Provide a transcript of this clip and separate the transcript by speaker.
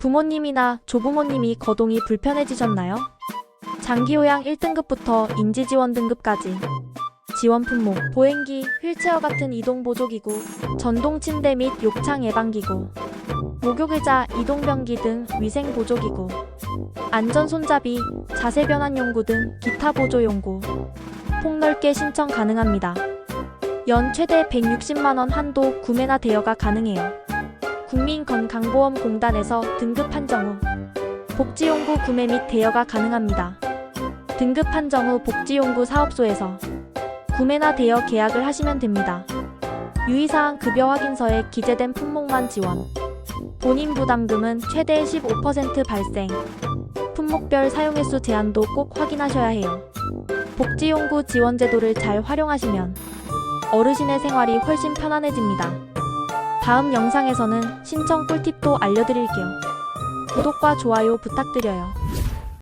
Speaker 1: 부모님이나 조부모님이 거동이 불편해지셨나요? 장기요양 1등급부터 인지지원 등급까지 지원 품목, 보행기, 휠체어 같은 이동 보조기구, 전동 침대 및 욕창 예방기구, 목욕의자, 이동변기 등 위생 보조기구, 안전 손잡이, 자세 변환 용구 등 기타 보조 용구, 폭넓게 신청 가능합니다. 연 최대 160만 원 한도 구매나 대여가 가능해요. 국민건강보험공단에서 등급 판정 후 복지용구 구매 및 대여가 가능합니다. 등급 판정 후 복지용구 사업소에서 구매나 대여 계약을 하시면 됩니다. 유의사항 급여 확인서에 기재된 품목만 지원. 본인 부담금은 최대 15% 발생. 품목별 사용 횟수 제한도 꼭 확인하셔야 해요. 복지용구 지원 제도를 잘 활용하시면 어르신의 생활이 훨씬 편안해집니다. 다음 영상에서는 신청 꿀팁도 알려드릴게요. 구독과 좋아요 부탁드려요.